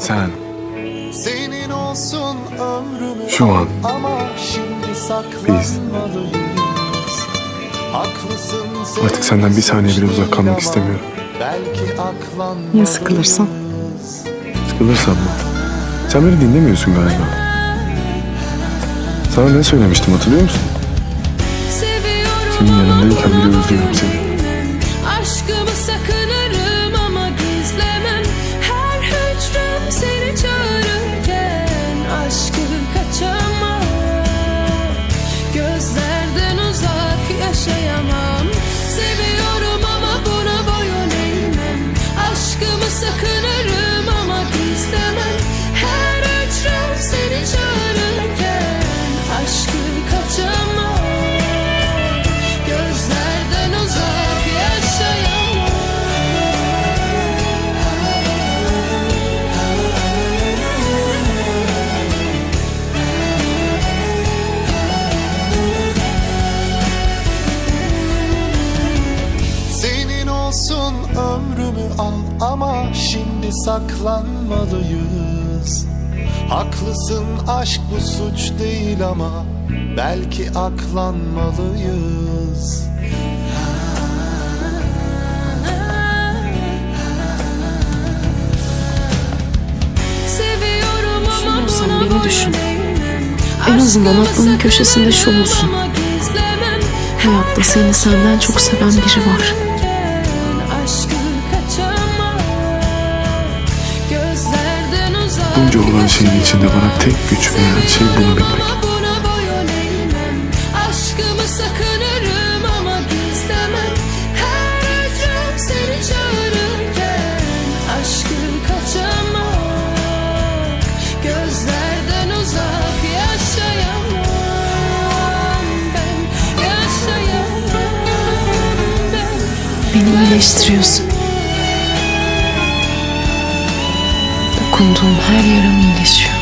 Sen Senin olsun ömrümü Şu an ama şimdi saklanmalıyız. Haklısın Artık senden bir saniye bile uzak kalmak istemiyorum. Belki aklanmalıyız. Ya sıkılırsan? sıkılırsam mı? Sen beni dinlemiyorsun galiba. Sana ne söylemiştim hatırlıyor musun? Senin yanındayken bile özlüyorum seni. sakın al ama şimdi saklanmalıyız. Haklısın aşk bu suç değil ama belki aklanmalıyız. Seviyorum ama Düşünüyorsan buna beni düşün. En azından aklının köşesinde şu olsun. Hayatta seni senden çok seven biri var. Bunca olan şeyin içinde bana tek güç veren şey bunu bilmek. Ama buna Dokunduğum her yaram iyileşiyor.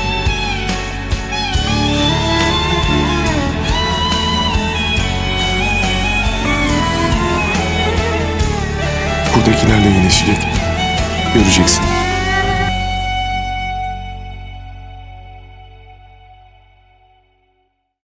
Buradakilerle iyileşecek. Göreceksin.